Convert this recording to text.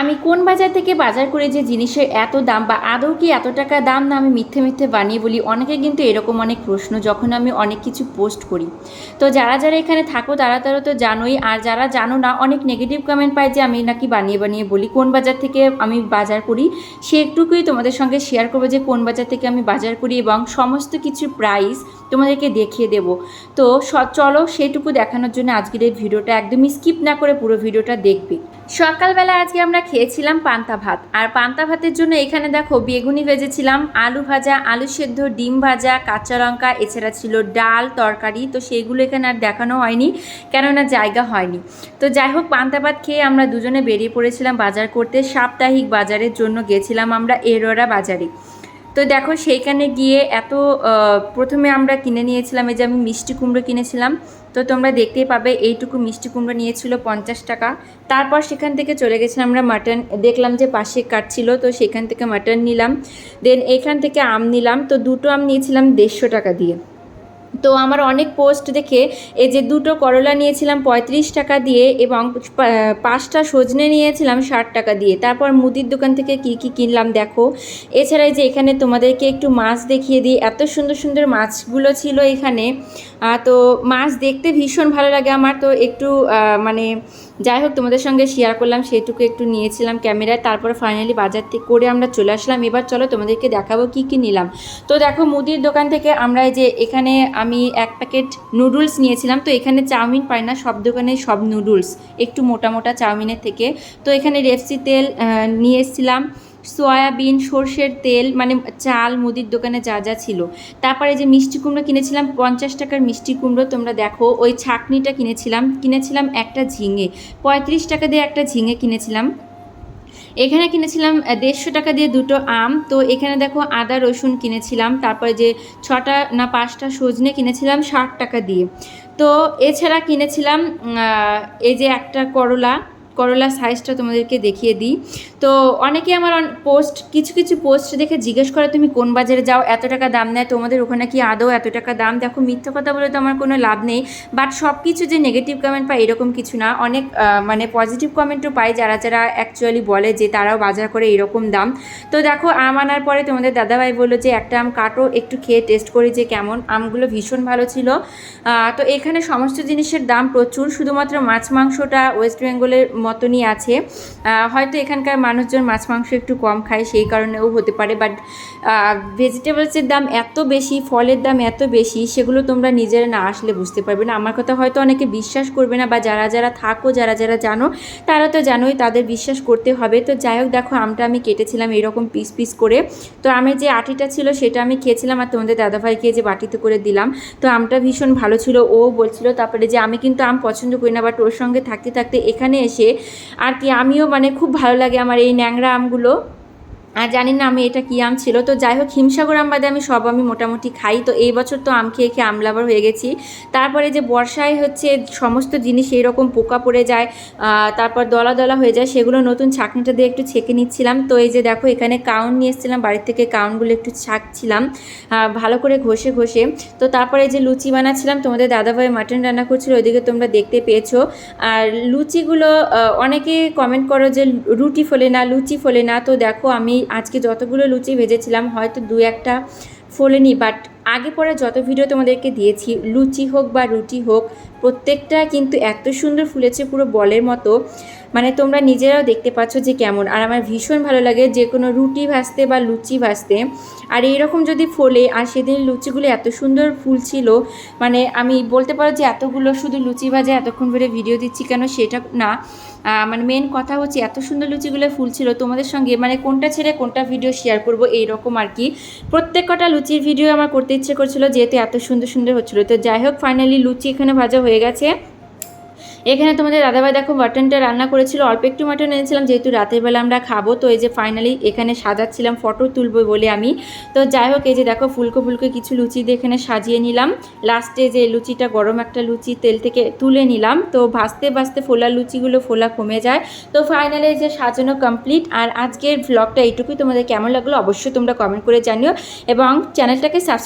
আমি কোন বাজার থেকে বাজার করে যে জিনিসের এত দাম বা আদৌ কি এত টাকা দাম না আমি মিথ্যে মিথ্যে বানিয়ে বলি, অনেকে কিন্তু এরকম অনেক প্রশ্ন যখন আমি অনেক কিছু পোস্ট করি। তো যারা যারা এখানে থাকো তারা তারা তো জানোই, আর যারা জানো না, অনেক নেগেটিভ কমেন্ট পায় যে আমি নাকি বানিয়ে বানিয়ে বলি, কোন বাজার থেকে আমি বাজার করি, সে একটুকুই তোমাদের সঙ্গে শেয়ার করব যে কোন বাজার থেকে আমি বাজার করি এবং সমস্ত কিছু প্রাইস তোমাদেরকে দেখিয়ে দেবো। তো চলো সেটুকু দেখানোর জন্য আজকের এই ভিডিওটা একদমই স্কিপ না করে পুরো ভিডিওটা দেখবে। সকালবেলা আজকে আমরা খেয়েছিলাম পান্তা ভাত। আর পান্তা ভাতের জন্য এখানে দেখো বেগুনি ভেজেছিলাম, আলু ভাজা, আলু সেদ্ধ, ডিম ভাজা, কাঁচা লঙ্কা, এছাড়া ছিল ডাল, তরকারি। তো সেইগুলো এখানে আর দেখানো হয়নি, কেননা জায়গা হয়নি। তো যাই হোক, পান্তা ভাত খেয়ে আমরা দুজনে বেরিয়ে পড়েছিলাম বাজার করতে। সাপ্তাহিক বাজারের জন্য গেছিলাম আমরা এরোরা বাজারে। তো দেখো সেইখানে গিয়ে এত প্রথমে আমরা কিনে নিয়েছিলাম, এই যে আমি মিষ্টি কুমড়ো কিনেছিলাম, তো তোমরা দেখতেই পাবে এইটুকু মিষ্টি কুমড়ো নিয়েছিল পঞ্চাশ টাকা। তারপর সেখান থেকে চলে গেছিলাম আমরা মাটন, দেখলাম যে পাশে কাটছিল তো সেখান থেকে মাটন নিলাম। দেন এখান থেকে আম নিলাম, তো দুটো আম নিয়েছিলাম দেড়শো টাকা দিয়ে। তো আমার অনেক পোস্ট দেখে এই যে দুটো করলা নিয়েছিলাম পঁয়ত্রিশ টাকা দিয়ে এবং পাঁচটা সজনে নিয়েছিলাম ষাট টাকা দিয়ে। তারপর মুদির দোকান থেকে কি কি কিনলাম দেখো। এছাড়া যে এখানে তোমাদেরকে একটু মাছ দেখিয়ে দিই। এত সুন্দর সুন্দর মাছগুলো ছিল এখানে। তো মাছ দেখতে ভীষণ ভালো লাগে আমার। তো একটু মানে যাই হোক, তোমাদের সঙ্গে শেয়ার করলাম, সেটুকু একটু নিয়েছিলাম ক্যামেরায়, তারপর ফাইনালি বাজার থেকে করে আমরা চলে আসলাম। এবার চলো তোমাদেরকে দেখাবো কি কি নিলাম। তো দেখো, মুদির দোকান থেকে আমরা এই যে এখানে আমি এক প্যাকেট নুডলস নিয়েছিলাম। তো এখানে চাউমিন পাই না, সব দোকানে সব নুডলস, একটু মোটা মোটা চাউমিনের থেকে। তো এখানে রেপসি তেল নিয়ে এসেছিলাম। সয়াবিন, সর্ষের তেল মানে চাল, মুদির দোকানে যা যা ছিল। তারপরে যে মিষ্টি কুমড়ো কিনেছিলাম, পঞ্চাশ টাকার মিষ্টি কুমড়ো, তোমরা দেখো, ওই ছাকনিটা কিনেছিলাম। কিনেছিলাম একটা ঝিঙে, পঁয়ত্রিশ টাকা দিয়ে একটা ঝিঙে কিনেছিলাম। এখানে কিনেছিলাম দেড়শো টাকা দিয়ে দুটো আম। তো এখানে দেখো, আদা, রসুন কিনেছিলাম। তারপরে যে ছটা না পাঁচটা সজনে কিনেছিলাম, ষাট টাকা দিয়ে। তো এছাড়া কিনেছিলাম এই যে একটা করলা করলা সাইজটা তোমাদেরকে দেখিয়ে দিই। তো অনেকে আমার পোস্ট কিছু কিছু পোস্ট দেখে জিজ্ঞেস করে, তুমি কোন বাজারে যাও? এত টাকা দাম নেয়? তোমাদের ওখানে কি আদৌ এত টাকা দাম? দেখো, মিথ্যা কথা বলে তো আমার কোনো লাভ নেই। বাট সব কিছু যে নেগেটিভ কমেন্ট পাই এরকম কিছু না। অনেক মানে পজিটিভ কমেন্টও পাই যারা যারা অ্যাকচুয়ালি বলে যে তারাও বাজার করে এরকম দাম। তো দেখো, আম আনার পরে তোমাদের দাদাভাই বলল যে, একটা আম কাটো, একটু খেয়ে টেস্ট করি যে কেমন। আমগুলো ভীষণ ভালো ছিল। তো এখানে সমস্ত জিনিসের দাম প্রচুর। শুধুমাত্র মাছ, মাংসটা ওয়েস্ট বেঙ্গলের মতনই আছে। হয়তো এখানকার মানুষজন মাছ মাংস একটু কম খায়, সেই কারণেও হতে পারে। বাট ভেজিটেবলসের দাম এত বেশি, ফলের দাম এত বেশি, সেগুলো তোমরা নিজেরা না আসলে বুঝতে পারবে না। আমার কথা হয়তো অনেকে বিশ্বাস করবে না, বা যারা যারা থাকো, যারা যারা জানো, তারা তো জানোই, তাদের বিশ্বাস করতে হবে। তো যাই হোক, দেখো, আমটা আমি কেটেছিলাম এরকম পিস পিস করে। তো আমের যে আটিটা ছিল, সেটা আমি খেয়েছিলাম আর তোমাদের দাদাভাইকে যে বাটিতে করে দিলাম। তো আমটা ভীষণ ভালো ছিল। ও বলছিল, তারপরে যে আমি কিন্তু আম পছন্দ করি না বাট ওর সঙ্গে থাকতে থাকতে এখানে এসে আর কি আমিও মানে খুব ভালো লাগে আমার এই ন্যাংরা আমগুলো। আর জানি না আমি এটা কী আম ছিল। তো যাই হোক হিমসাগর আম বাদে আমি সব আমি মোটামুটি খাই। তো এই বছর তো আম খেয়ে খেয়ে আমলাবার হয়ে গেছি। তারপরে যে বর্ষায় হচ্ছে সমস্ত জিনিস এইরকম পোকা পড়ে যায় তারপর দলা দলা হয়ে যায়, সেগুলো নতুন ছাঁকনিটা দিয়ে একটু ছেঁকে নিচ্ছিলাম। তো এই যে দেখো, এখানে কাউন নিয়ে এসেছিলাম, বাড়ির থেকে কাউনগুলো একটু ছাঁকছিলাম ভালো করে ঘষে ঘষে। তো তারপরে যে লুচি বানাচ্ছিলাম, তোমাদের দাদাভাই মাটন রান্না করছিল, ওইদিকে তোমরা দেখতে পেয়েছ। আর লুচিগুলো অনেকে কমেন্ট করো যে রুটি ফোলে না, লুচি ফোলে না। তো দেখো, আমি আজকে যতগুলো লুচি ভেজেছিলাম হয়তো দু একটা ফোলেনি বাট আগে পরে যত ভিডিও তোমাদেরকে দিয়েছি, লুচি হোক বা রুটি হোক, প্রত্যেকটা কিন্তু এত সুন্দর ফুলেছে পুরো বলের মতো। মানে তোমরা নিজেরাও দেখতে পাচ্ছ যে কেমন। আর আমার ভীষণ ভালো লাগে যে কোনো রুটি ভাজতে বা লুচি ভাজতে। আর এইরকম যদি ফোলে, আর সেদিন লুচিগুলো এত সুন্দর ফুল ছিল মানে আমি বলতে পারো যে এতগুলো শুধু লুচি ভাজে এতক্ষণ ধরে ভিডিও দিচ্ছি কেন সেটা না। মানে মেন কথা হচ্ছে এত সুন্দর লুচিগুলো ফুল ছিল তোমাদের সঙ্গে মানে কোনটা ছেড়ে কোনটা ভিডিও শেয়ার করব এইরকম আর কি। প্রত্যেক কটা লুচির ভিডিও আমার করতে ইচ্ছে করছিল, যেহেতু এত সুন্দর সুন্দর হচ্ছিল। তো যাই হোক ফাইনালি লুচি এখানে ভাজা হয়ে গেছে। এখানে তোমাদের দাদাভাই দেখো মাটনটা রান্না করেছিল। অল্প একটু মাটন এনেছিলাম, যেহেতু রাতের বেলা আমরা খাব। তো এই যে ফাইনালি এখানে সাজাচ্ছিলাম ফটো তুলবো বলে আমি। তো যাই হোক, এই যে দেখো ফুলকো ফুলকো কিছু লুচি দিয়ে এখানে সাজিয়ে নিলাম। লাস্টে যে লুচিটা, গরম একটা লুচি, তেল থেকে তুলে নিলাম। তো ভাজতে ভাজতে ফোলা লুচিগুলো, ফোলা কমে যায়। তো ফাইনালি যে সাজানো কমপ্লিট আর আজকের ভ্লগটা এইটুকুই। তোমাদের কেমন লাগল অবশ্যই তোমরা কমেন্ট করে জানিও। এবং চ্যানেলটাকে সাবস্ক্রাইব